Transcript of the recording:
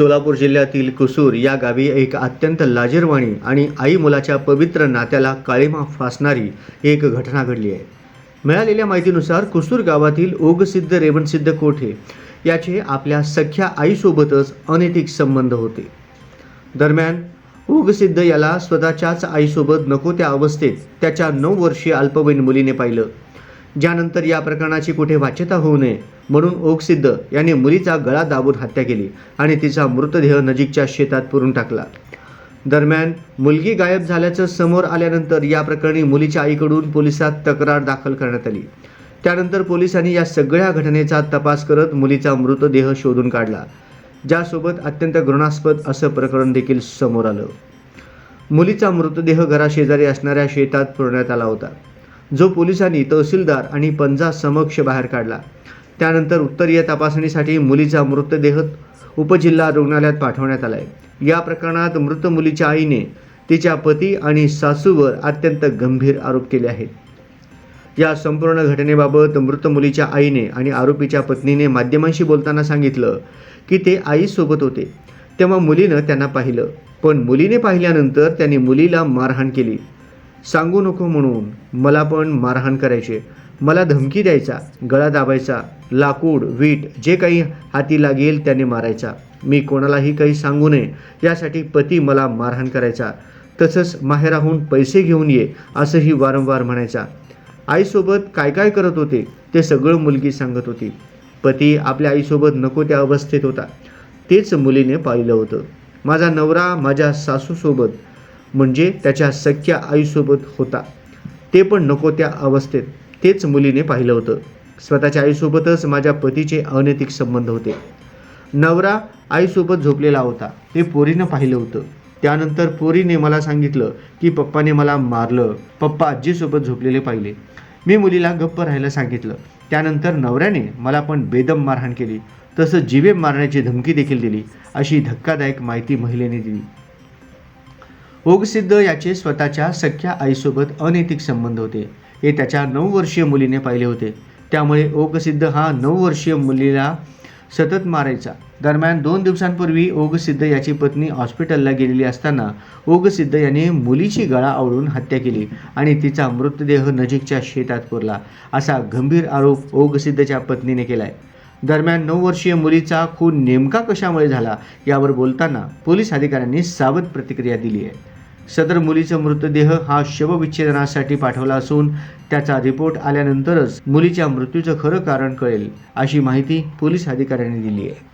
सोलापूर जिल्ह्यातील कुसूर या गावी एक अत्यंत लाजीरवाणी आणि आई मुलाच्या पवित्र नात्याला काळीमा फासणारी एक घटना घडली आहे. मिळालेल्या माहितीनुसार कुसूर गावातील ओगसिद्ध रेवणसिद्ध कोठे याचे आपल्या सख्या आईसोबतच अनैतिक संबंध होते. दरम्यान ओगसिद्ध याला स्वतःच्याच आईसोबत नको त्या अवस्थेत त्याच्या नऊ वर्षीय अल्पवयीन मुलीने पाहिलं. ज्यानंतर या प्रकरणाची कुठे वाच्यता होऊ नये म्हणून ओकसिद्ध यांनी मुलीचा गळा दाबून हत्या केली आणि तिचा मृतदेह नजीकच्या शेतात पुरून टाकला. दरम्यान मुलगी गायब झाल्याचं समोर आल्यानंतर या प्रकरणी मुलीच्या आईकडून पोलिसात तक्रार दाखल करण्यात आली. त्यानंतर पोलिसांनी या सगळ्या घटनेचा तपास करत मुलीचा मृतदेह शोधून काढला ज्यासोबत अत्यंत घृणास्पद असं प्रकरण देखील समोर आलं. मुलीचा मृतदेह घराशेजारी असणाऱ्या शेतात पुरण्यात आला होता. जो पोलिसांनी तहसीलदार आणि पंजा समक्ष बाहेर काढला. त्यानंतर उत्तरीय तपासणीसाठी मुलीचा मृतदेह उपजिल्हा रुग्णालयात पाठवण्यात आला आहे या प्रकरणात मृत मुलीच्या आईने तिच्या पती आणि सासूवर अत्यंत गंभीर आरोप केले आहेत. या संपूर्ण घटनेबाबत मृत मुलीच्या आईने आणि आरोपीच्या पत्नीने माध्यमांशी बोलताना सांगितलं की ते आईसोबत होते. तेव्हा मुलीनं त्यांना पाहिलं. पण मुलीने पाहिल्यानंतर त्यांनी मुलीला मारहाण केली. सांगू नको म्हणून मला पण मारहाण करायचे. मला धमकी द्यायचा गळा दाबायचा लाकूड वीट जे काही हाती लागेल त्याने मारायचा. मी कोणालाही काही सांगू नये यासाठी पती मला मारहाण करायचा. तसंच माहेराहून पैसे घेऊन ये असंही वारंवार म्हणायचा. आईसोबत काय काय करत होते ते सगळं मुलगी सांगत होती. पती आपल्या आईसोबत नको त्या अवस्थेत होता. तेच मुलीने पाहिलं होतं. माझा नवरा माझ्या सासूसोबत म्हणजे त्याच्या सख्या आईसोबत होता. ते पण नको त्या अवस्थेत. तेच मुलीने पाहिलं होतं. स्वतःच्या आईसोबतच माझ्या पतीचे अनैतिक संबंध होते. नवरा आईसोबत झोपलेला होता. ते पोरीनं पाहिलं होतं. त्यानंतर पोरीने मला सांगितलं की पप्पाने मला मारलं. पप्पा आजीसोबत झोपलेले पाहिले. मी मुलीला गप्प राहायला सांगितलं. त्यानंतर नवऱ्याने मला पण बेदम मारहाण केली. तसं जीवे मारण्याची धमकी देखील दिली. अशी धक्कादायक माहिती महिलेने दिली. ओगसिद्ध याचे स्वतःच्या सख्या आईसोबत अनैतिक संबंध होते. हे त्याच्या नऊ वर्षीय मुलीने पाहिले होते. त्यामुळे ओगसिद्ध हा नऊ वर्षीय मुलीला सतत मारायचा. दरम्यान दोन दिवसांपूर्वी ओगसिद्ध याची पत्नी हॉस्पिटलला गेलेली असताना ओगसिद्ध याने मुलीची गळा आवळून हत्या केली आणि तिचा मृतदेह नजीकच्या शेतात पुरला असा गंभीर आरोप ओगसिद्धच्या पत्नीने केला आहे दरम्यान नऊ वर्षीय मुलीचा खून नेमका कशामुळे झाला यावर बोलताना पोलीस अधिकाऱ्यांनी सावध प्रतिक्रिया दिली आहे. सदर मुलीचा मृतदेह हा शवविच्छेदनासाठी पाठवला असून त्याचा रिपोर्ट आल्यानंतरच मुलीच्या मृत्यूचं खरं कारण कळेल अशी माहिती पोलीस अधिकाऱ्यांनी दिली आहे.